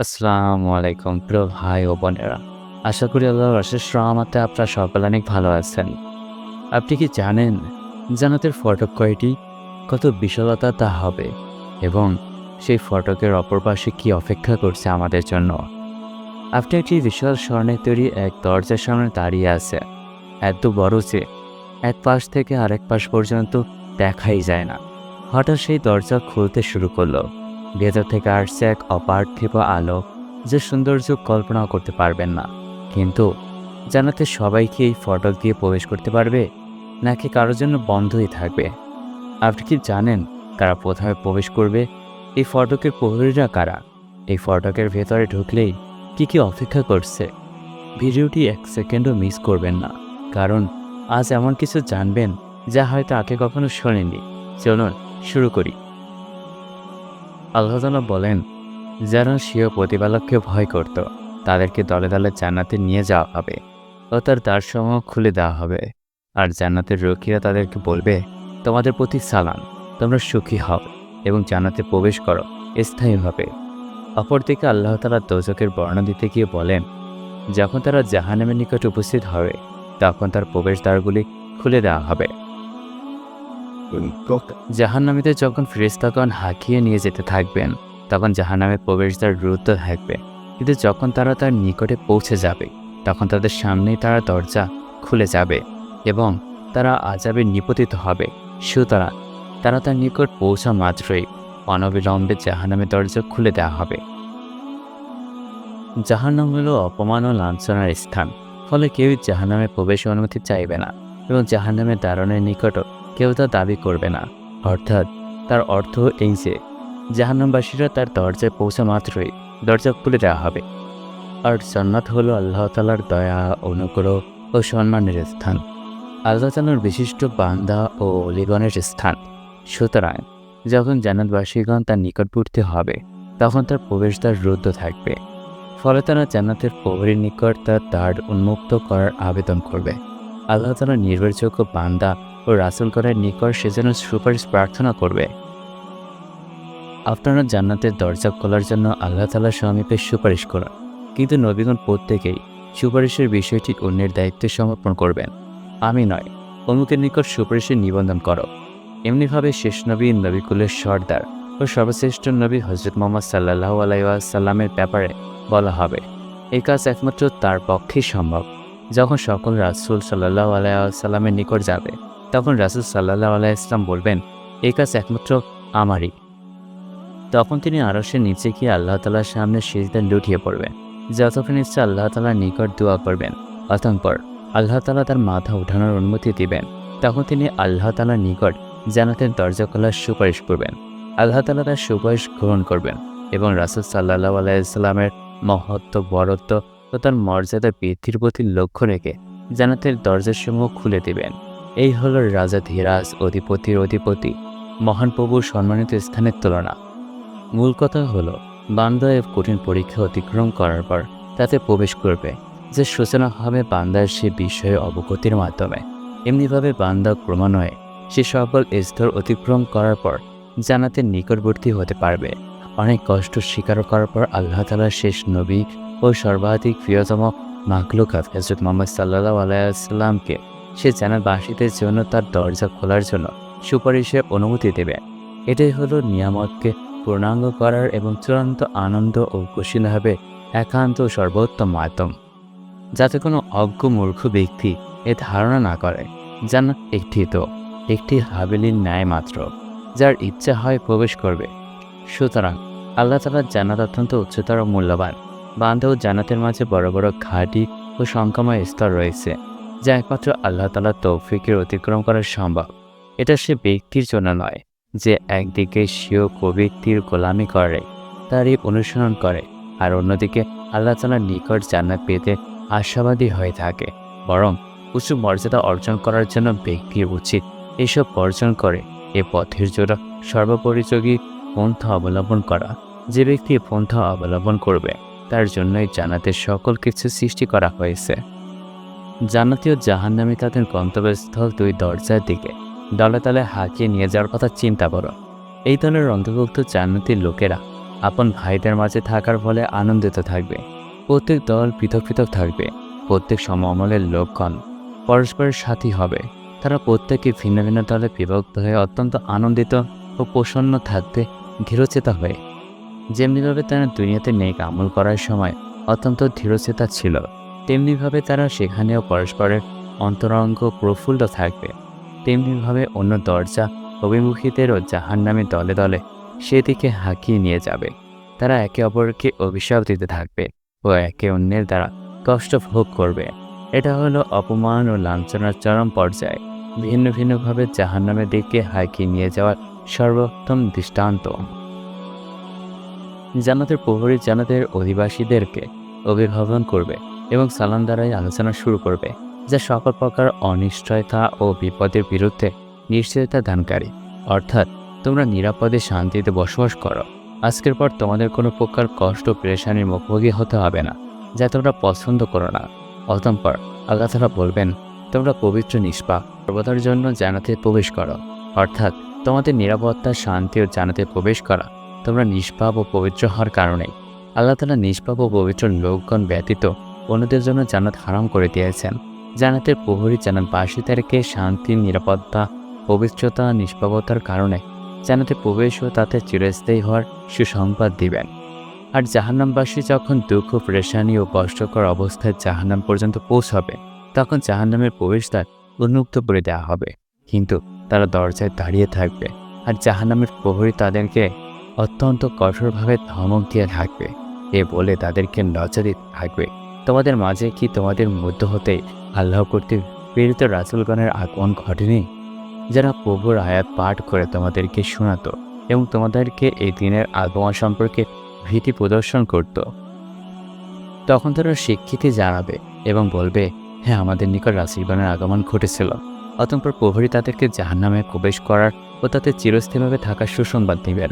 আসসালামু আলাইকুম প্রিয় ভাই ও বোনেরা। আশা করি আল্লাহর অশেষ রহমতে আপনারা সকলে অনেক ভালো আছেন। আপনি কি জানেন জান্নাতের ফটক কয়টি? কত বিশালতা তা হবে এবং সেই ফটকের অপর পাশে কি অপেক্ষা করছে আমাদের জন্য? আপনি একটি বিশাল স্বর্ণের তৈরি এক দরজার সামনে দাঁড়িয়ে আছে। এত বড় যে এক পাশ থেকে আরেক পাশ পর্যন্ত দেখাই যায় না। হঠাৎ সেই দরজা খুলতে শুরু করল। ভেতর থেকে আসছে এক অপার্থিব আলো যে সৌন্দর্য কল্পনা করতে পারবেন না। কিন্তু জানাতে সবাইকে এই ফটক দিয়ে প্রবেশ করতে পারবে? নাকি কারোর জন্য বন্ধই থাকবে? আপনি কি জানেন কারা প্রথমে প্রবেশ করবে? এই ফটকের প্রহরীরা কারা? এই ফটকের ভেতরে ঢুকলেই কি কি অপেক্ষা করছে? ভিডিওটি এক সেকেন্ডও মিস করবেন না, কারণ আজ এমন কিছু জানবেন যা হয়তো আগে কখনো শোনেননি। চলুন শুরু করি। আল্লাহ তাআলা বলেন, যারা স্বীয় প্রতিপালককে ভয় করত, তাদেরকে দলে দলে জান্নাতে নিয়ে যাওয়া হবে ও তার দ্বারসমূহ খুলে দেওয়া হবে। আর জান্নাতের রক্ষীরা তাদেরকে বলবে, তোমাদের প্রতি সালাম, তোমরা সুখী হও এবং জান্নাতে প্রবেশ করো স্থায়ীভাবে। অপরদিকে আল্লাহ তালা দোজকের বর্ণনা দিতে গিয়ে বলেন, যখন তারা জাহানামের নিকট উপস্থিত হবে, তখন তার প্রবেশদ্বারগুলি খুলে দেওয়া হবে। জাহান্নামীদের যখন ফেরেস্তাগণ হাঁকিয়ে নিয়ে যেতে থাকবেন, তখন জাহান্নামের প্রবেশদ্বার রুদ্ধ থাকবে কিন্তু যখন তারা তার নিকটে পৌঁছে যাবে, তখন তাদের সামনেই তারা দরজা খুলে যাবে এবং তারা আজাবে নিপতিত হবে। সুতরাং তারা তার নিকট পৌঁছা মাত্রই অনবিলম্বে জাহান্নামের দরজা খুলে দেওয়া হবে। জাহান্নাম হলো অপমান ও লাঞ্ছনার স্থান, ফলে কেউই জাহান্নামে প্রবেশ অনুমতি চাইবে না এবং জাহান্নামের দারণের নিকটও কেউ তা দাবি করবে না। অর্থাৎ তার অর্থ এই যে, জাহান্নামবাসীরা তার দরজায় পৌঁছা মাত্রই দরজা খুলে দেওয়া হবে। আর জান্নাত হলো আল্লাহ তালার দয়া, অনুগ্রহ ও সম্মানের স্থান। আল্লাহ তালার বিশিষ্ট বান্দা ও অলিগণের স্থান। সুতরাং যখন জান্নাতবাসীগণ তার নিকটবর্তী হবে, তখন তার প্রবেশদ্বার রুদ্ধ থাকবে। ফলে তারা জান্নাতের প্রহরীর নিকট তার দ্বার উন্মুক্ত করার আবেদন করবে। আল্লাহ তালা নির্ভরযোগ্য বান্দা ও রাসুলগণের নিকট সে যেন সুপারিশ প্রার্থনা করবে। আপনারা জান্নাতের দরজা খোলার জন্য আল্লাহ তালা সমীপে সুপারিশ করুন। কিন্তু নবীগণ প্রত্যেকেই সুপারিশের বিষয়টি অন্যের দায়িত্বে সমর্পণ করবেন। আমি নয়, অমুকের নিকট সুপারিশের নিবন্ধন করো। এমনিভাবে শেষ নবী নবীকুলের সর্দার ও সর্বশ্রেষ্ঠ নবী হজরত মোহাম্মদ সাল্লাহ আলাইসাল্লামের ব্যাপারে বলা হবে। এই কাজ একমাত্র তার পক্ষেই সম্ভব, যখন সকল রাসুল সাল্লাহ আলাইসাল্লামের নিকট যাবে। তখন রাসুল সাল্লাহ আলাইসলাম বলবেন এই কাজ একমাত্র আমারই। তখন তিনি আরসের নিচে গিয়ে আল্লাহ তালার সামনে সিজদান লুটিয়ে পড়বেন। যতক্ষণ ইচ্ছে আল্লাহ তালার নিকট দোয়া করবেন, অতঃপর আল্লাহ তালা তার মাথা উঠানোর অনুমতি দিবেন। তখন তিনি আল্লাহ তালার নিকট জানাতেন দরজা খোলার সুপারিশ করবেন। আল্লাহ তালা তার সুপারিশ গ্রহণ করবেন এবং রাসুল সাল্লাহ আলাইসাল্লামের মহত্ব, বরত্ব ও তার মর্যাদা বৃদ্ধির প্রতি লক্ষ্য রেখে জানাতের দরজাসমূহ খুলে দিবেন। এই হল রাজা ধীরাজ অধিপতির অধিপতি, মহান প্রভুর সম্মানিত স্থানের তুলনা। মূল কথা হলো বান্দা কঠিন পরীক্ষা অতিক্রম করার পর তাতে প্রবেশ করবে, যে সূচনা হবে বান্দার সে বিষয়ে অবগতির মাধ্যমে। এমনিভাবে বান্দা ক্রমান্বয়ে সে সকল স্তর অতিক্রম করার পর জানাতে নিকটবর্তী হতে পারবে। অনেক কষ্ট স্বীকার করার পর আল্লাহ তালার শেষ নবী ও সর্বাধিক প্রিয়তম মাকলুকাত হজরত মোহাম্মদ সাল্লাহ আলাইসাল্লামকে সে জানাবাসীদের জন্য তার দরজা খোলার জন্য সুপারিশের অনুমতি দেবে। এটাই হলো নিয়ামতকে পূর্ণাঙ্গ করার এবং চূড়ান্ত আনন্দ ও কুশীলভাবে একান্ত সর্বোত্তম মাধ্যম। যাতে কোনো অজ্ঞ মূর্খ ব্যক্তি এ ধারণা না করে। যেন একটি তো, একটি হাবেলির ন্যায় মাত্র, যার ইচ্ছা হয় প্রবেশ করবে। সুতরাং আল্লাহ তালার জান্নাত অত্যন্ত উচ্চতর মূল্যবান। বান্ধব জান্নাতের মাঝে বড় বড় ঘাটি ও সংখ্যাময় স্তর রয়েছে। যা একমাত্র আল্লাহ তালার তৌফিকের অতিক্রম করা সম্ভব। এটা সে ব্যক্তির জন্য নয়, যে একদিকে স্বীয় কবিক্তির গোলামি করে, তারই অনুসরণ করে, আর অন্যদিকে আল্লাহ তালার নিকট জান্নাত পেতে আশাবাদী হয়ে থাকে। বরং উঁচু মর্যাদা অর্জন করার জন্য ব্যক্তির উচিত এসব অর্জন করে, এ পথের জন্য সর্বোপরিযোগী পন্থা অবলম্বন করা। যে ব্যক্তি পন্থা অবলম্বন করবে, তার জন্যই জানাতে সকল কিছু সৃষ্টি করা হয়েছে। জান্নাতি ও জাহান্নামী তাদের গন্তব্যস্থল দুই দরজার দিকে। দলে দলে হাঁকিয়ে নিয়ে যাওয়ার কথা চিন্তা করো। এই দলের অন্তর্ভুক্ত জান্নাতির লোকেরা আপন ভাইদের মাঝে থাকার ফলে আনন্দিত থাকবে। প্রত্যেক দল পৃথক পৃথক থাকবে। প্রত্যেক সমমলের লোকগণ পরস্পরের সাথী হবে। তারা প্রত্যেকে ভিন্ন ভিন্ন দলে বিভক্ত হয়ে অত্যন্ত আনন্দিত ও প্রসন্ন থাকতে ধীরচেতা হয়ে। যেমনিভাবে তারা দুনিয়াতে নেক আমল করার সময় অত্যন্ত ধীরচেতা ছিল। তেমনিভাবে তারা সেখানেও পরস্পরের অন্তরঙ্গ প্রফুল্ল থাকবে। তেমনিভাবে অন্য দরজা অভিমুখীদেরও জাহান নামে দলে দলে সেদিকে হাঁকিয়ে নিয়ে যাবে। তারা একে অপরকে অভিশাপ দিতে থাকবে ও একে অন্যের দ্বারা কষ্ট ভোগ করবে। এটা হলো অপমান ও লাঞ্ছনার চরম পর্যায়ে। ভিন্ন ভিন্নভাবে জাহান নামের দিকে হাঁকিয়ে নিয়ে যাওয়ার সর্বোত্তম দৃষ্টান্ত। জান্নাতের প্রহরী জান্নাতের অধিবাসীদেরকে অভিভাবন করবে। এবং সালাম দ্বারাই আলোচনা শুরু করবে, যা সকল প্রকার অনিশ্চয়তা ও বিপদের বিরুদ্ধে নিশ্চয়তা দানকারী। অর্থাৎ, তোমরা নিরাপদে শান্তিতে বসবাস করো। আজকের পর তোমাদের কোনো প্রকার কষ্ট পেরেশানির মুখোমুখি হতে হবে না, যা তোমরা পছন্দ করো না। অতঃপর, আল্লাহ বলবেন, তোমরা পবিত্র, নিষ্পাপ, সর্বদার জন্য জানাতে প্রবেশ করো। অর্থাৎ, তোমাদের নিরাপত্তা, শান্তি ও জানাতে প্রবেশ করা তোমরা নিষ্পাপ ও পবিত্র হওয়ার কারণে আল্লাহ তালা নিষ্পাপ ও পবিত্র লোকগণ ব্যতীত অন্যদের জন্য জান্নাত হারাম করে দিয়েছেন। জান্নাতের প্রহরী জান্নাতবাসীদেরকে শান্তি, নিরাপত্তা, পবিত্রতা, নিষ্পাপতার কারণে জান্নাতে প্রবেশ ও তাতে চিরস্থায়ী হওয়ার সুসংবাদ দিবেন। আর জাহান্নামবাসী যখন দুঃখ, প্রেশানি ও কষ্টকর অবস্থায় জাহান্নাম পর্যন্ত পৌঁছাবে, তখন জাহান্নামের প্রবেশদ্বার উন্মুক্ত করে দেওয়া হবে। কিন্তু তারা দরজায় দাঁড়িয়ে থাকবে আর জাহান্নামের প্রহরী তাদেরকে অত্যন্ত কঠোরভাবে ধমক দিয়ে থাকবে। এ বলে তাদেরকে নজরে থাকবে। তোমাদের মাঝে কি তোমাদের মধ্য হতে আল্লাহ করতে প্রেরিত রাসুলগণের আগমন ঘটেনি? যারা প্রভুর আয়াত পাঠ করে তোমাদেরকে শোনাতো এবং তোমাদেরকে এই দিনের আগমন সম্পর্কে ভীতি প্রদর্শন করত। তখন তারা শিক্ষিতই জানাবে এবং বলবে হ্যাঁ আমাদের নিকট রাসুলগণের আগমন ঘটেছিল। অতঃপর প্রহরী তাদেরকে জাহান্নামে প্রবেশ করার ও তাতে চিরস্থায়ীভাবে থাকার সুসংবাদ দিবেন।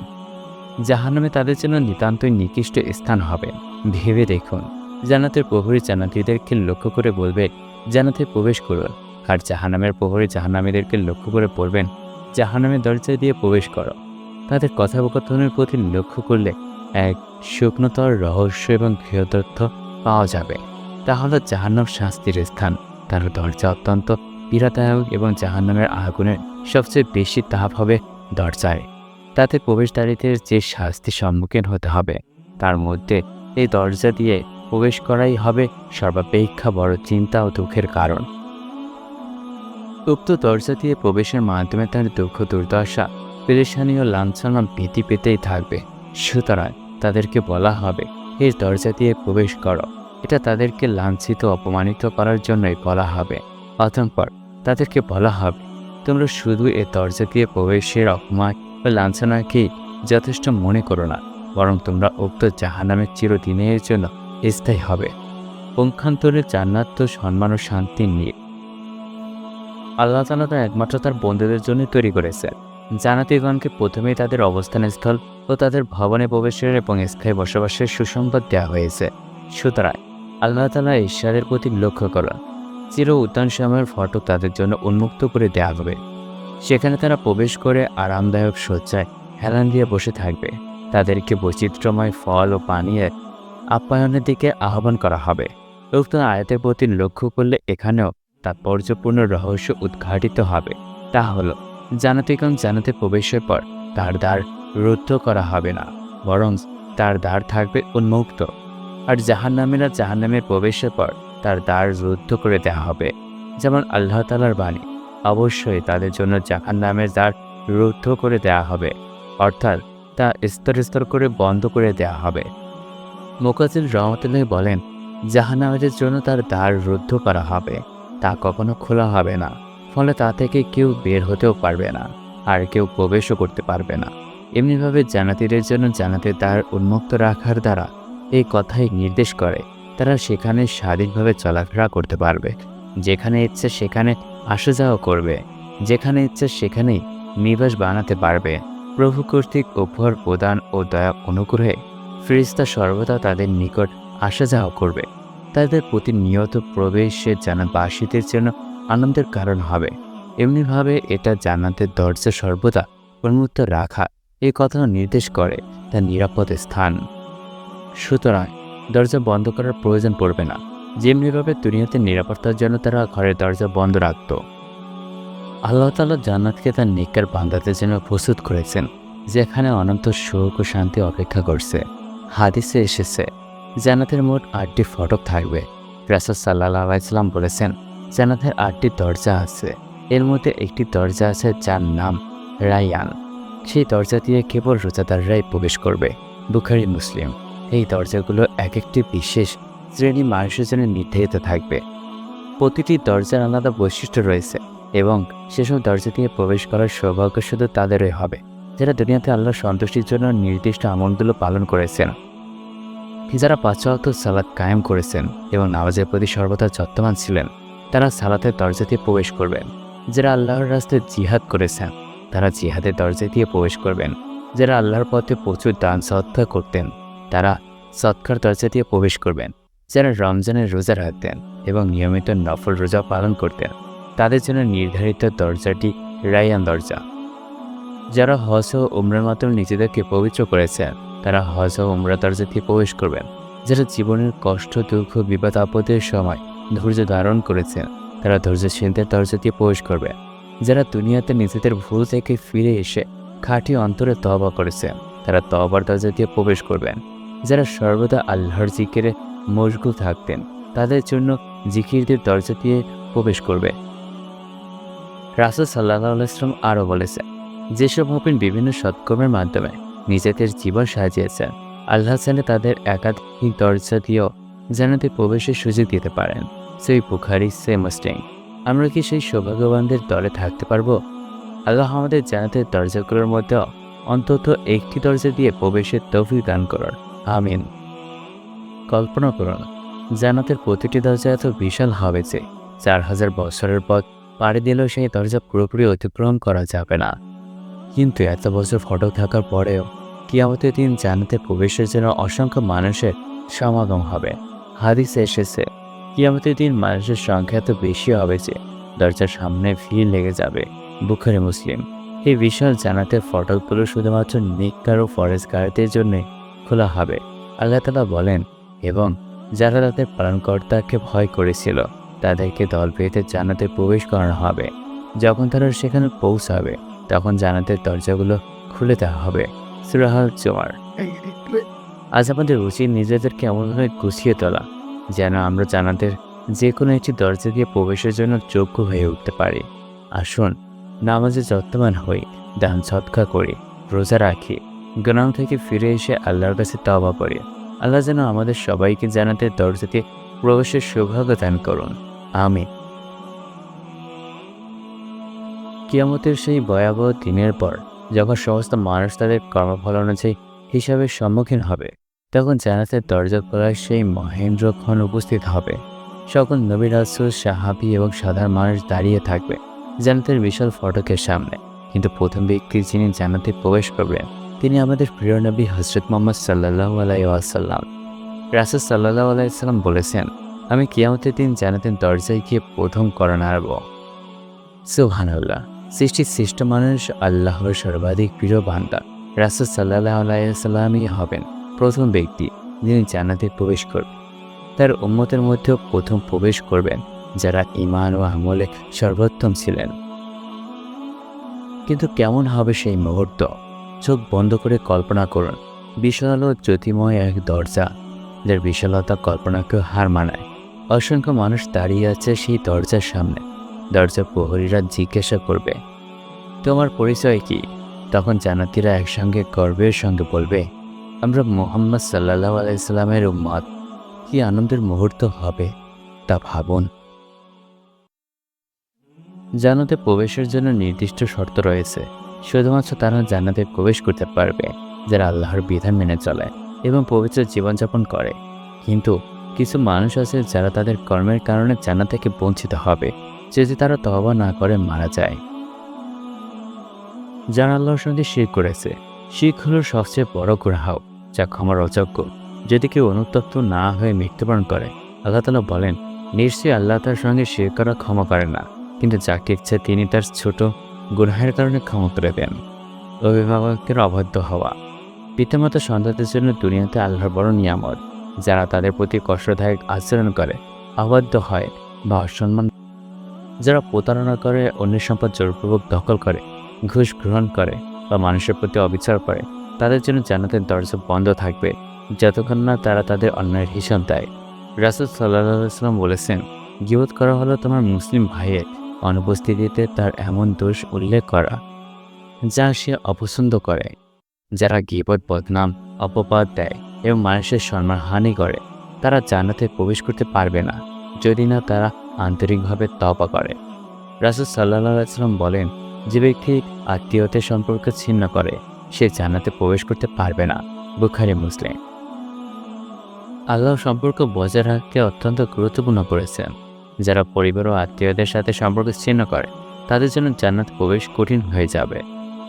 জাহান্নামে তাদের জন্য নিতান্তই নিকৃষ্ট স্থান হবে। ভেবে দেখুন। জান্নাতের প্রহরী জান্নাতীদেরকে লক্ষ্য করে বলবে, জান্নাতে প্রবেশ করুন আর জাহান্নামের প্রহরী জাহান্নামীদেরকে লক্ষ্য করে পড়বেন, জাহান্নামের দরজা দিয়ে প্রবেশ করো। তাদের কথোপকথনের প্রতি লক্ষ্য করলে এক শুকনোতর রহস্য এবং গৃহতথ্য পাওয়া যাবে। তা হলো জাহান্নাম শাস্তির স্থান। তার দরজা অত্যন্ত পীড়াদায়ক এবং জাহান্নামের আগুনের সবচেয়ে বেশি তাপ হবে দরজায়। তাতে প্রবেশদ্বারীদের যে শাস্তির সম্মুখীন হতে হবে, তার মধ্যে এই দরজা দিয়ে প্রবেশ করাই হবে সর্বাপেক্ষা বড় চিন্তা ও দুঃখের কারণ। উক্ত দরজা দিয়ে প্রবেশের মাধ্যমে তার দুঃখ, দুর্দশা, পেরেশানি ও লাঞ্ছনা ভীতি পেতেই থাকবে। সুতরাং তাদেরকে বলা হবে, এই দরজা দিয়ে প্রবেশ করো। এটা তাদেরকে লাঞ্ছিত, অপমানিত করার জন্যই বলা হবে। অতঃপর তাদেরকে বলা হবে, তোমরা শুধু এ দরজা দিয়ে প্রবেশের অপমান ও লাঞ্ছনাকেই যথেষ্ট মনে করো না, বরং তোমরা উক্ত জাহানামের চিরদিনের জন্য স্থায়ী হবে। পঙ্খান্তরে জান্নাত, সম্মান ও শান্তি নিয়ে আল্লাহ তালা তা একমাত্র তার বন্ধুদের জন্য তৈরি করেছে জানাতিগণকে প্রথমেই তাদের অবস্থানস্থল ও তাদের ভবনে প্রবেশের এবং স্থায়ী বসবাসের সুসংবাদ দেওয়া হয়েছে। সুতরাং আল্লাহ তালা ঈশ্বরের প্রতি লক্ষ্য করা চির উদ্যান সময়ের ফটক তাদের জন্য উন্মুক্ত করে দেওয়া হবে। সেখানে তারা প্রবেশ করে আরামদায়ক শয্যায় হেলান দিয়ে বসে থাকবে। তাদেরকে বৈচিত্র্যময় ফল ও পানীয়ের আপ্যায়নের দিকে আহ্বান করা হবে। উক্ত আয়াতের প্রতি লক্ষ্য করলে এখানেও তাৎপর্যপূর্ণ রহস্য উদ্ঘাটিত হবে। তা হলো, জানাতিগণ জানাতে প্রবেশের পর তার দ্বার রুদ্ধ করা হবে না, বরং তার দ্বার থাকবে উন্মুক্ত। আর জাহান্নামীরা জাহান্নামের প্রবেশের পর তার দ্বার রুদ্ধ করে দেওয়া হবে। যেমন আল্লাহ তালার বাণী, অবশ্যই তাদের জন্য জাহান্নামের দ্বার রুদ্ধ করে দেওয়া হবে, অর্থাৎ তা স্তর স্তর করে বন্ধ করে দেওয়া হবে। মোকাজিল রহমতুল্লাহ বলেন জাহান্নামের জন্য তার দ্বার রুদ্ধ করা হবে। তা কখনো খোলা হবে না। ফলে তা থেকে কেউ বের হতেও পারবে না, আর কেউ প্রবেশও করতে পারবে না। এমনিভাবে জানাতিদের জন্য জানাতে দ্বার উন্মুক্ত রাখার দ্বারা এই কথাই নির্দেশ করে। তারা সেখানে স্বাধীনভাবে চলাফেরা করতে পারবে। যেখানে ইচ্ছে সেখানে আসা যাওয়া করবে। যেখানে ইচ্ছে সেখানেই নিবাস বানাতে পারবে। প্রভু কর্তৃক উপহার প্রদান ও দয়া অনুগ্রহে ফিরিস্তা সর্বদা তাদের নিকট আসা যাওয়া করবে। তাদের প্রতিনিয়ত প্রবেশে জানা বাসীদের জন্য আনন্দের কারণ হবে। এমনিভাবে এটা জান্নাতের দরজা সর্বদা উন্মুক্ত রাখা এই কথা নির্দেশ করে তার নিরাপদ স্থান। সুতরাং দরজা বন্ধ করার প্রয়োজন পড়বে না। যেমনিভাবে দুনিয়াতে নিরাপত্তার জন্য তারা ঘরের দরজা বন্ধ রাখত। আল্লাহ তালা জান্নাতকে তার নিকার বান্দাদের জন্য প্রস্তুত করেছেন, যেখানে অনন্ত সুখ ও শান্তি অপেক্ষা করছে। হাদিসে এসেছে, জান্নাতের মোট আটটি ফটক থাকবে। রাসুল সাল্লাহ বলেছেন, জান্নাতের আটটি দরজা আছে। এর মধ্যে একটি দরজা আছে যার নাম রায়ান। সেই দরজা দিয়ে কেবল রোজাদাররাই প্রবেশ করবে। বুখারি, মুসলিম। এই দরজাগুলো এক একটি বিশেষ শ্রেণি মানুষের জন্য নির্ধারিত থাকবে। প্রতিটি দরজার আলাদা বৈশিষ্ট্য রয়েছে এবং সেসব দরজা দিয়ে প্রবেশ করার সৌভাগ্য শুধু তাদেরই হবে। যারা দুনিয়াতে আল্লাহর সন্তুষ্টির জন্য নির্দিষ্ট আমলগুলো পালন করেছেন, যারা পাঁচওয়াক্ত সালাদ কায়েম করেছেন এবং নামাজের প্রতি সর্বদা যত্নবান ছিলেন, তারা সালাতের দরজা দিয়ে প্রবেশ করবেন। যারা আল্লাহর রাস্তায় জিহাদ করেছেন, তারা জিহাদের দরজা দিয়ে প্রবেশ করবেন। যারা আল্লাহর পথে প্রচুর দান সৎকা করতেন, তারা সৎকার দরজা দিয়ে প্রবেশ করবেন। যারা রমজানের রোজা রাখতেন এবং নিয়মিত নফল রোজা পালন করতেন, তাদের জন্য নির্ধারিত দরজাটি রায়ান দরজা। যারা হজ ও উমরার মাধ্যমে নিজেদেরকে পবিত্র করেছেন তারা হজ ও উমরা দরজা দিয়ে প্রবেশ করবেন, যারা জীবনের কষ্ট, দুঃখ, বিপদ, আপদের সময় ধৈর্য ধারণ করেছেন তারা ধৈর্যশীলদের দরজা দিয়ে প্রবেশ করবে। যারা দুনিয়াতে নিজেদের ভুল থেকে ফিরে এসে খাঁটি অন্তরে তবা করেছেন তারা তবার দরজা দিয়ে প্রবেশ করবেন। যারা সর্বদা আল্লাহর জিকিরে মশগুল থাকতেন, তাদের জন্য জিকিরদের দরজা দিয়ে প্রবেশ করবে। রাসুল সাল্লাহ আলাইসলাম আরও বলেছেন যেসব হবেন বিভিন্ন সৎকর্মের মাধ্যমে নিজেদের জীবন সাজিয়েছেন, আল্লাহ চালে তাদের একাধিক দরজা দিয়েও জানাতে প্রবেশের সুযোগ দিতে পারেন। সেই বুখারি সে মুসলিম। আমরা কি সেই সৌভাগ্যবানদের দলে থাকতে পারব? আল্লাহ আমাদের জানাতে দরজাগুলোর মধ্যে অন্তত একটি দরজা দিয়ে প্রবেশের তৌফিক দান করুন। আমিন। কল্পনা করুন জানাতের প্রতিটি দরজা এত বিশাল হবে যে চার হাজার বছরের পথ পাড়ি দিলেও সেই দরজা পুরোপুরি অতিক্রম করা যাবে না। কিন্তু এত বছর ফটক থাকার পরেও কিয়ামতের দিন জানাতে প্রবেশের জন্য অসংখ্য মানুষের সমাগম হবে। হাদিসে এসেছে, কিয়ামতের দিন মানুষের সংখ্যা এত বেশি হবে যে দরজার সামনে ভিড় লেগে যাবে। বুখারি, মুসলিম। এই বিশাল জানাতে ফটকগুলো শুধুমাত্র নিকার ও ফরেস্ট ফরেস্টগারদের জন্য খোলা হবে। আল্লাহ তালা বলেন, এবং যারা তাদের পালনকর্তাকে ভয় করেছিল, তাদেরকে দল পেতে জানাতে প্রবেশ করানো হবে। যখন তারা সেখানে পৌঁছাবে তখন জানাতের দরজাগুলো খুলে দেওয়া হবে। সুরাহাল জোয়ার আজ আমাদের উচিত নিজেদেরকে এমনভাবে গুছিয়ে তোলা, যেন আমরা জানাতের যে কোনো একটি দরজা দিয়ে প্রবেশের জন্য যোগ্য হয়ে উঠতে পারি। আসুন, নামাজে যত্নবান হই, দান সৎকা করি, রোজা রাখি গ্রাম থেকে ফিরে এসে আল্লাহর কাছে তবা করি। আল্লাহ যেন আমাদের সবাইকে জানাতে দরজা দিয়ে প্রবেশের সৌভাগ্য দান করুন। আমি কিয়ামতের সেই ভয়াবহ দিনের পর, যখন সমস্ত মানুষ তাদের কর্মফল অনুযায়ী হিসাবের সম্মুখীন হবে, তখন জানাতের দরজা খোলায় সেই মহেন্দ্রক্ষণ উপস্থিত হবে। সকল নবী রাসুল, সাহাবি এবং সাধারণ মানুষ দাঁড়িয়ে থাকবে জান্নাতের বিশাল ফটকের সামনে। কিন্তু প্রথম ব্যক্তি যিনি জানাতে প্রবেশ করবেন, তিনি আমাদের প্রিয় নবী হজরত মোহাম্মদ সাল্লাহ আলাইসাল্লাম রাসুল সাল্লাহ আলাইসাল্লাম বলেছেন, আমি কিয়ামতের দিন জান্নাতের দরজায় গিয়ে প্রথম করণ আরব সুবহানাল্লাহ। সৃষ্টির শ্রেষ্ঠ মানুষ আল্লাহর সর্বাধিক প্রিয় বান্দা। রাসুল সাল্লাহ আলাইসাল্লামই হবেন প্রথম ব্যক্তি যিনি জান্নাতে প্রবেশ করবেন। তার উম্মতের মধ্যেও প্রথম প্রবেশ করবেন যারা ইমান ও আমলে সর্বোত্তম ছিলেন। কিন্তু কেমন হবে সেই মুহূর্ত? চোখ বন্ধ করে কল্পনা করুন। বিশাল জ্যোতিময় এক দরজা, যার বিশালতা কল্পনাকেও হার মানায়। অসংখ্য মানুষ দাঁড়িয়ে আছে সেই দরজার সামনে। দরজা প্রহরীরা জিজ্ঞাসা করবে, তোমার পরিচয় কি? তখন জানাতিরা একসঙ্গে গর্বের সঙ্গে বলবে, আমরা মোহাম্মদ সাল্লাহ আলাইসাল্লামের উম্মত। কি আনন্দের মুহূর্ত হবে তা ভাবুন। জানাতে প্রবেশের জন্য নির্দিষ্ট শর্ত রয়েছে, শুধুমাত্র তারা জান্নাতে প্রবেশ করতে পারবে, যারা আল্লাহর বিধান মেনে চলে এবং পবিত্র জীবনযাপন করে। কিন্তু কিছু মানুষ আছে যারা তাদের কর্মের কারণে জান্নাত থেকে বঞ্চিত হবে। যদি তারা তবা না করে মারা যায়। যারা আল্লাহর সঙ্গে শির করেছে শিখ হল সবচেয়ে বড় গ্রাহক যা ক্ষমার অযোগ্য। যদি কেউ অনুতপ্ত না হয়ে মৃত্যুবরণ করে, আল্লাহ তালা বলেন, নিশ্চয়ই আল্লাহ তার সঙ্গে শির করা ক্ষমা করে না, কিন্তু যাকে ইচ্ছে তিনি তার ছোট গুনাহের কারণে ক্ষমা করে দেন। অভিভাবকের অবাধ্য হওয়া। পিতামাতা সন্তানদের জন্য দুনিয়াতে আল্লাহর বড় নিয়ামত, যারা তাদের প্রতি কষ্টদায়ক আচরণ করে অবাধ্য হয় বা অসম্মান যারা প্রতারণা করে, অন্যের সম্পদ জোরপূর্বক দখল করে, ঘুষ গ্রহণ করে বা মানুষের প্রতি অবিচার করে, তাদের জন্য জান্নাতের দরজা বন্ধ থাকবে, যতক্ষণ না তারা তাদের অন্যায়ের হিসাব দেয়। রাসুল সাল্লাম বলেছেন, গিবত করা হলো তোমার মুসলিম ভাইয়ের অনুপস্থিতিতে তার এমন দোষ উল্লেখ করা, যা সে অপছন্দ করে, যারা গিবত, বদনাম, অপবাদ দেয় এবং মানুষের সম্মান হানি করে, তারা জান্নাতে প্রবেশ করতে পারবে না, যদি না তারা আন্তরিকভাবে তবা করে। রাসুল সাল্লাহ বলেন, যে ব্যক্তি আত্মীয়তার সম্পর্ক ছিন্ন করে, সে জান্নাতে প্রবেশ করতে পারবে না। বুখারি, মুসলিম। আল্লাহ সম্পর্ক বজায় রাখতে অত্যন্ত গুরুত্বপূর্ণ করেছেন যারা পরিবার ও আত্মীয়দের সাথে সম্পর্ক ছিন্ন করে, তাদের জন্য জান্নাত প্রবেশ কঠিন হয়ে যাবে।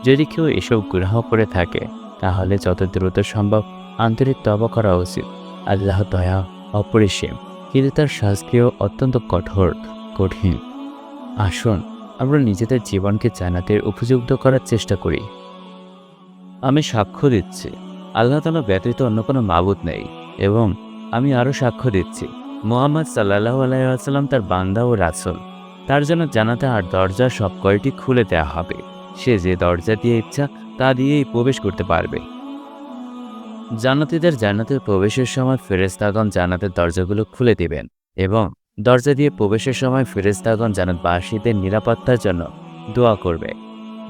যদি কেউ এসব গ্রহ করে থাকে, তাহলে যত দ্রুত সম্ভব আন্তরিক তবা করা উচিত। আল্লাহ দয়া অপরিসীম। কিন্তু তার শাস্তিও অত্যন্ত কঠোর, কঠিন। আসুন, আমরা নিজেদের জীবনকে জান্নাতের উপযুক্ত করার চেষ্টা করি। আমি সাক্ষ্য দিচ্ছি, আল্লাহ তালা ব্যতীত অন্য কোনো মাবুদ নেই এবং আমি আরও সাক্ষ্য দিচ্ছি, মোহাম্মদ সাল্লাহ আলাইসাল্লাম তার বান্দা ও রাসুল। তার জন্য জানাতে আর দরজা সব কয়টি খুলে দেওয়া হবে। সে যে দরজা দিয়ে ইচ্ছা, তা দিয়েই প্রবেশ করতে পারবে। জান্নাতীদের জান্নাতের প্রবেশের সময় ফেরেস্তাগণ জান্নাতের দরজাগুলো খুলে দিবেন এবং দরজা দিয়ে প্রবেশের সময় ফেরেস্তাগণ জান্নাতবাসীদের নিরাপত্তার জন্য দোয়া করবে।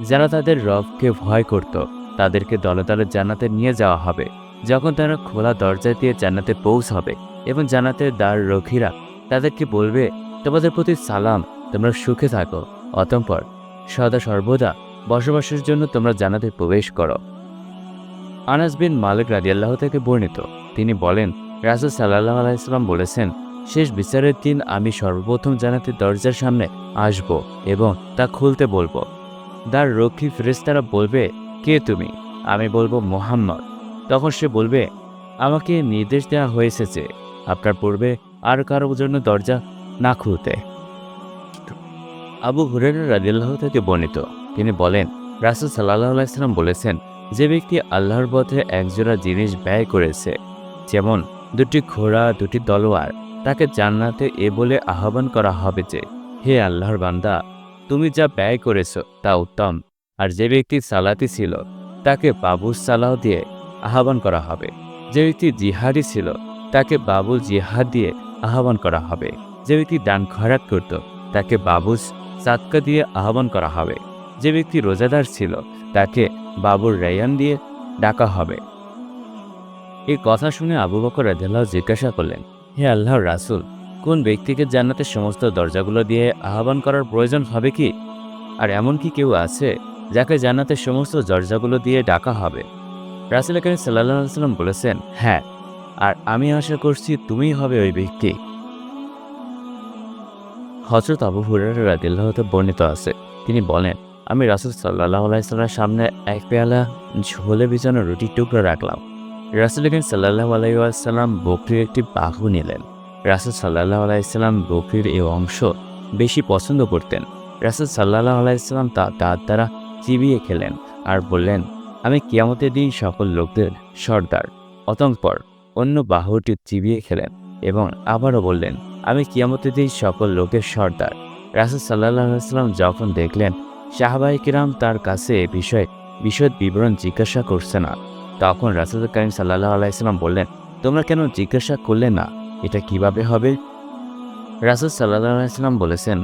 যারা তাদের রবকে ভয় করত, তাদেরকে দলে দলে জান্নাতে নিয়ে যাওয়া হবে। যখন তারা খোলা দরজা দিয়ে জান্নাতে পৌঁছাবে এবং জান্নাতের দ্বার রক্ষীরা তাদেরকে বলবে, তোমাদের প্রতি সালাম, তোমরা সুখে থাকো। অতঃপর সদা সর্বদা বসবাসের জন্য তোমরা জান্নাতে প্রবেশ করো। আনাস বিন মালিক রাজিয়াল্লাহ থেকে বর্ণিত। তিনি বলেন, রাসুল সাল্লাহ আলাইসাল্লাম বলেছেন, শেষ বিচারের দিন আমি সর্বপ্রথম জানাতে দরজার সামনে আসব এবং তা খুলতে বলব। দ্বার রক্ষী ফেরেস্তারা বলবে, কে তুমি? আমি বলব, মোহাম্মদ। তখন সে বলবে, আমাকে নির্দেশ দেওয়া হয়েছে যে আপনার পূর্বে আর কারও জন্য দরজা না খুলতে। আবু হুরের রাজিল্লাহ থেকে বর্ণিত। তিনি বলেন, রাসুল সাল্লাহ আলাইসাল্লাম বলেছেন যে ব্যক্তি আল্লাহর পথে একজোড়া জিনিস ব্যয় করেছে, যেমন দুটি ঘোড়া, দুটি তলোয়ার, তাকে জান্নাতে এ বলে আহ্বান করা হবে যে, হে আল্লাহর বান্দা, তুমি যা ব্যয় করেছ তা উত্তম, আর যে ব্যক্তি সালাতি ছিল, তাকে বাবুল সালাহ দিয়ে আহ্বান করা হবে। যে ব্যক্তি জিহাদি ছিল, তাকে বাবুল জিহাদ দিয়ে আহ্বান করা হবে। যে ব্যক্তি দান খরাত করত, তাকে বাবুস সাদকা দিয়ে আহ্বান করা হবে। যে ব্যক্তি রোজাদার ছিল তাকে বাবুর রায়ান দিয়ে ডাকা হবে। এই কথা শুনে আবু বকর রাদিয়াল্লাহু জিজ্ঞাসা করলেন, হে আল্লাহর রাসূল, কোন ব্যক্তিকে জান্নাতের সমস্ত দরজাগুলো দিয়ে আহ্বান করার প্রয়োজন হবে কি? আর এমন কি কেউ আছে যাকে জান্নাতের সমস্ত দরজাগুলো দিয়ে ডাকা হবে? রাসুল করিম সাল্লাহ সাল্লাম বলেছেন হ্যাঁ আর আমি আশা করছি তুমিই হবে ওই ব্যক্তি। হজরত আবু হুরার রাদিল্লাহতে বর্ণিত আছে। তিনি বলেন আমি রাসুল সাল্লাহ আলাইসাল্লামের সামনে এক পেয়ালা ঝোলে বিছানো রুটির টুকরো রাখলাম। রাসুল করিম সাল্লাহ আলাইসাল্লাম বকরির একটি বাহু নিলেন। রাসুল সাল্লাহ আলাইসাল্লাম বকরির এই অংশ বেশি পছন্দ করতেন। রাসুল সাল্লাহ আলাইসাল্লাম তা তার দ্বারা চিবিয়ে খেলেন আর বললেন, আমি কিয়ামতের দিন সকল লোকদের সর্দার। অতঃপর অন্য বাহুটি চিবিয়ে খেলেন এবং আবারও বললেন, আমি কিয়ামতের দিন সকল লোকের সর্দার। রাসুল সাল্লাহ সাল্লাম যখন দেখলেন শাহবাই কিরাম তার কাছে এ বিষয়ে বিশদ বিবরণ জিজ্ঞাসা করছে না। তখন রাসুল করিম সাল্লাহ আলাইসাল্লাম বললেন, তোমরা কেন জিজ্ঞাসা করলে না? এটা কীভাবে হবে? রাসুল সাল্লাহ আলাইসাল্লাম বলেছেন,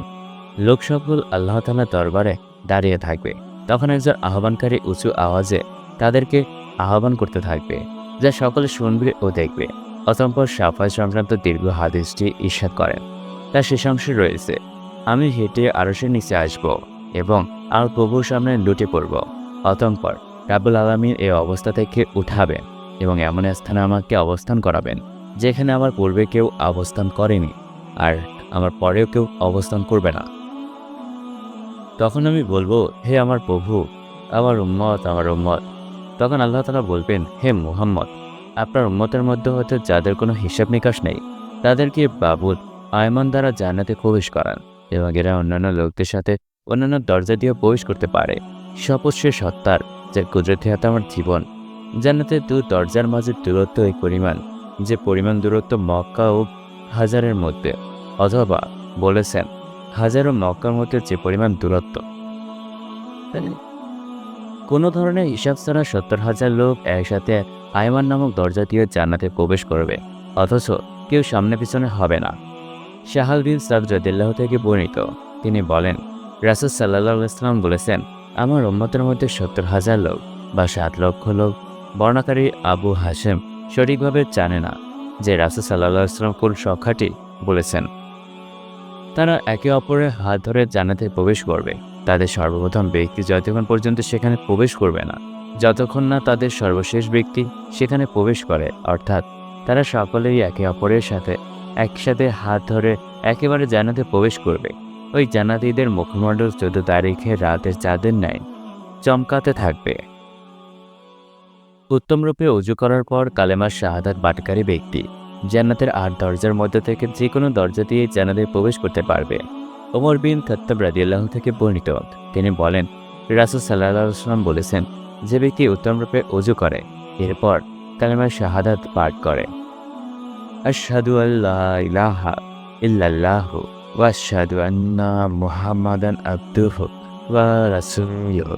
লোক সকল আল্লাহ তালা দরবারে দাঁড়িয়ে থাকবে। তখন একজন আহ্বানকারী উঁচু আওয়াজে তাদেরকে আহ্বান করতে থাকবে, যা সকলে শুনবে ও দেখবে। অতম্পর সাফাই সংক্রান্ত দীর্ঘ হাদিসটি ঈর্ষাদ করেন। তার শেষাংশে রয়েছে, আমি হেঁটে আরসের নিচে আসব। এবং আমার প্রভুর সামনে লুটে পড়ব। অতম্পর রাবুল আলমীর এই অবস্থা থেকে উঠাবেন এবং এমন স্থানে আমাকে অবস্থান করাবেন, যেখানে আমার পূর্বে কেউ অবস্থান করেনি আর আমার পরেও কেউ অবস্থান করবে না। তখন আমি বলব, হে আমার প্রভু, আমার উম্মত আমার উম্মত। তখন আল্লাহ তালা বলবেন, হে মুহাম্মদ, আপনার উম্মতের মধ্যে হয়তো যাদের কোনো হিসাব নিকাশ নেই, তাদেরকে বাবুল, আয়মান দ্বারা জান্নাতে প্রবেশ করান এবং এরা অন্যান্য লোকদের সাথে অন্যান্য দরজা দিয়ে প্রবেশ করতে পারে। শপথ সে সত্তার, যার কুদরতি হাতে আমার জীবন, জান্নাতের দু দরজার মাঝে দূরত্ব এই পরিমাণ, যে পরিমাণ দূরত্ব মক্কা ও হাজারের মধ্যে। অথবা বলেছেন, হাজার ও মক্কার মধ্যে যে পরিমাণ দূরত্ব। কোনো ধরনের হিসাব ছাড়া সত্তর হাজার লোক একসাথে আয়মান নামক দরজা দিয়ে জান্নাতে প্রবেশ করবে, অথচ কেউ সামনে পিছনে হবে না। শাহাল বিন সাদ থেকে বর্ণিত, তিনি বলেন রাসুল সাল্লাহ ইসলাম বলেছেন, আমার উম্মতের মধ্যে সত্তর হাজার লোক বা সাত লক্ষ লোক, বর্ণাকারী আবু হাসেম সঠিকভাবে জানে না, যে রাসুল সাল্লাহ ইসলাম কোন সংখ্যাটি বলেছেন। তারা একে অপরের হাত ধরে জানাতে প্রবেশ করবে। তাদের সর্বপ্রথম ব্যক্তি যতক্ষণ পর্যন্ত সেখানে প্রবেশ করবে না, যতক্ষণ না তাদের সর্বশেষ ব্যক্তি সেখানে প্রবেশ করে। অর্থাৎ তারা সকলেই একে অপরের সাথে, একসাথে হাত ধরে একেবারে জানাতে প্রবেশ করবে। ওই জানাতিদের মুখমণ্ডল চোদ্দ তারিখে রাতের চাঁদের ন্যায় চমকাতে থাকবে। উত্তমরূপে উজু করার পর কালেমার শাহাদাত বাটকারী ব্যক্তি জান্নাতের আট দরজার মধ্যে থেকে যে কোনো দরজা দিয়ে জান্নাতে প্রবেশ করতে পারবে। ওমর বিন খত্তাব রাদিয়াল্লাহ থেকে বর্ণিত, তিনি বলেন, রাসুল সাল্লাহ সাল্লাম বলেছেন, যে ব্যক্তি উত্তমরূপে উজু করে, এরপর কালেমার শাহাদাত পাঠ করে। আশহাদু আল্লাহ ইলাহা ইল্লাল্লাহ। ওয়া আশহাদু আন্না মুহাম্মাদান আবদুহু ওয়া রাসূলুহু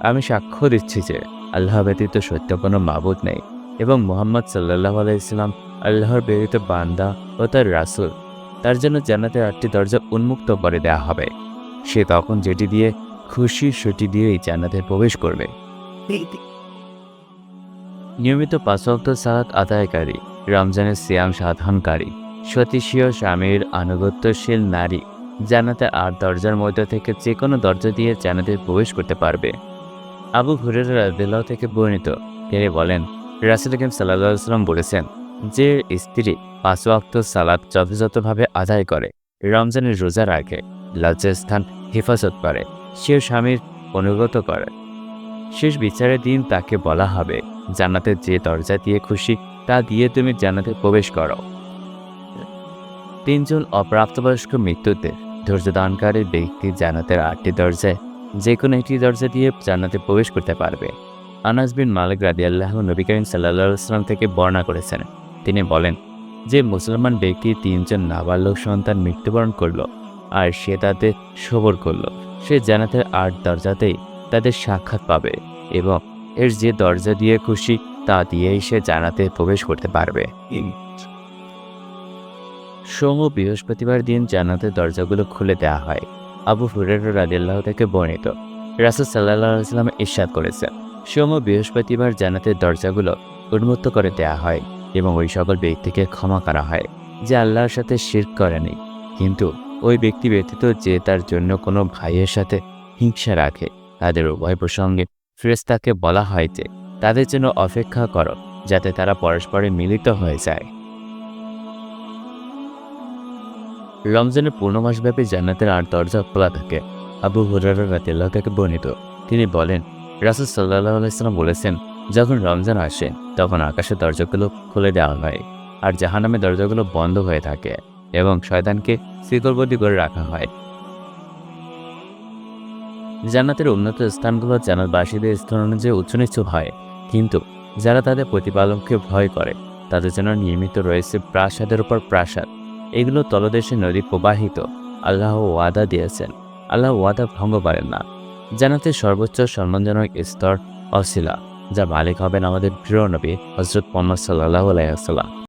আমি সাক্ষ্য দিচ্ছি যে আল্লাহ ব্যতীত সত্য কোনো মাবুদ নেই এবং মোহাম্মদ সাল্লাহ আলাইসলাম আল্লাহর ব্যতীত বান্দা ও তার রাসূল। তার জন্য জান্নাতের আটটি দরজা উন্মুক্ত করে দেওয়া হবে। সে তখন যেটি দিয়ে খুশি সেটি দিয়েই জান্নাতে প্রবেশ করবে। নিয়মিত পাঁচক্ত সালাত আদায়কারী, রমজানের সিয়াম সাধনকারী সতীশীয় স্বামীর আনুগত্যশীল নারী, জানাতে আর দরজার মধ্যে থেকে যে কোনো দরজা দিয়ে জান্নাতে প্রবেশ করতে পারবে। আবু হুরের রাদিল্লাহ থেকে বর্ণিত, তিনি বলেন, রাসুল সাল্লাহ সাল্লাম বলেছেন, যে স্ত্রী পাঁচ সালাদ যথাযথভাবে আদায় করে, রমজানের রোজা রাখে লজ্জাস্থান হেফাজত করে সে স্বামীর অনুগত করে। শেষ বিচারের দিন তাকে বলা হবে জান্নাতের যে দরজা দিয়ে খুশি, তা দিয়ে তুমি জান্নাতে প্রবেশ করো। তিনজন অপ্রাপ্তবয়স্ক মৃত্যুতে ধৈর্যদানকারী ব্যক্তি জান্নাতের আটটি দরজায় যে কোনো একটি দরজা দিয়ে জান্নাতে প্রবেশ করতে পারবে। আনাস বিন মালিক রাদি আল্লাহ নবী করিম ইসলাম থেকে বর্ণনা করেছেন। তিনি বলেন, যে মুসলমান ব্যক্তি তিনজন নাবালক সন্তান মৃত্যুবরণ করল আর সে তাতে সবর করল, সে জান্নাতের আট দরজাতেই তাদের সাক্ষাৎ পাবে এবং এর যে দরজা দিয়ে খুশি তা দিয়েই সে জানাতে প্রবেশ করতে পারবে। সোম ও বৃহস্পতিবার দিন জান্নাতের দরজাগুলো খুলে দেওয়া হয়। আবু হুরের রাদিল্লাহ থেকে বর্ণিত। রাসুল সাল্লাহ ইসলাম ইস্বাদ করেছেন। সোম ও বৃহস্পতিবার জান্নাতের দরজাগুলো উন্মুক্ত করে দেওয়া হয় এবং ওই সকল ব্যক্তিকে ক্ষমা করা হয়, যে আল্লাহর সাথে শির করেনি। কিন্তু ওই ব্যক্তি ব্যতীত যে তার জন্য কোনো ভাইয়ের সাথে হিংসা রাখে, তাদের উভয় প্রসঙ্গে ফ্রেস্তাকে বলা হয় যে, তাদের জন্য অপেক্ষা করো, যাতে তারা পরস্পরে মিলিত হয়ে যায়। রমজানের পূর্ণমাসব্যাপী জান্নাতের আট দরজা খোলা থাকে। আবু হুরার রাতিল্লাহ থেকে বর্ণিত। তিনি বলেন, রাসুল সাল্লাহ আলাইসাল্লাম বলেছেন, যখন রমজান আসে, তখন আকাশের দরজাগুলো খুলে দেওয়া হয় আর জাহানামের দরজাগুলো বন্ধ হয়ে থাকে এবং শয়তানকে শিকলবদ্ধি করে রাখা হয়। জান্নাতের উন্নত স্থানগুলো জান্নাতবাসীদের স্থান অনুযায়ী উচ্চ নিচু হয়। কিন্তু যারা তাদের প্রতিপালককে ভয় করে, তাদের জন্য নিয়মিত রয়েছে প্রাসাদের উপর প্রাসাদ। এগুলো তলদেশে নদী প্রবাহিত। আল্লাহ ওয়াদা দিয়েছেন। আল্লাহ ওয়াদা ভঙ্গ করেন না। জানাতে সর্বোচ্চ সম্মানজনক স্তর অশিলা যা মালিক হবেন আমাদের প্রিয় নবী হজরত মোহাম্মদ সাল্লাহ আলাইসাল্লাম